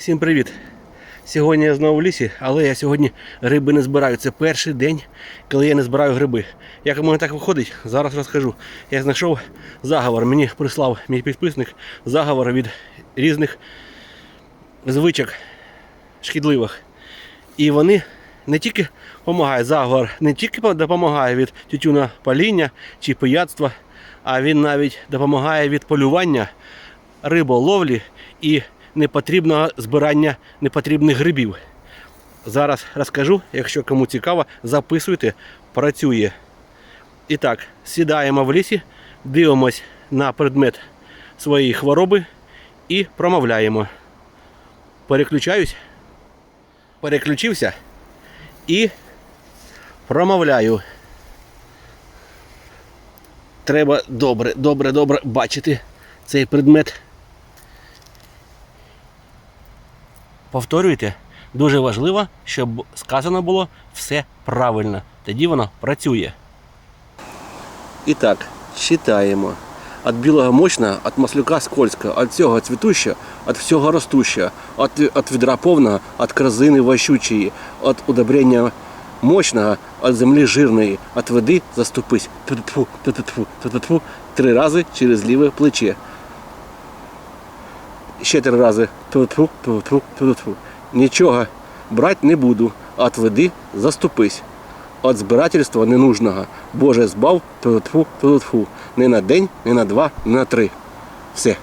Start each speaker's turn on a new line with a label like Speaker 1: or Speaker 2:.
Speaker 1: Всім привіт! Сьогодні я знову в лісі, але я сьогодні гриби не збираю. Це перший день, коли я не збираю гриби. Як у мене так виходить, зараз розкажу. Я знайшов заговор. Мені прислав мій підписник заговор від різних звичок шкідливих. І вони не тільки допомагають, заговор не тільки допомагає від тютюна паління чи пияцтва, а він навіть допомагає від полювання, риболовлі і непотрібного збирання непотрібних грибів. Зараз розкажу, якщо кому цікаво, записуйте, працює. І так, сідаємо в лісі, дивимось на предмет своєї хвороби і промовляємо. Переключаюсь. Переключився і промовляю. Треба добре, добре, добре бачити цей предмет. Повторюйте, дуже важливо, щоб сказано було все правильно. Тоді воно працює. І так, читаємо. От білого мощного, от маслюка скользкого, от цього цвітущого, от всього ростущого, от, от відра повного, от корзини вощучої, от удобрення мощного, от землі жирної, от води заступись. Три рази через ліве плече. Ще три рази. Нічого брати не буду. От води заступись. От збирательства ненужного. Боже збав. Не на день, не на два, не на три. Все.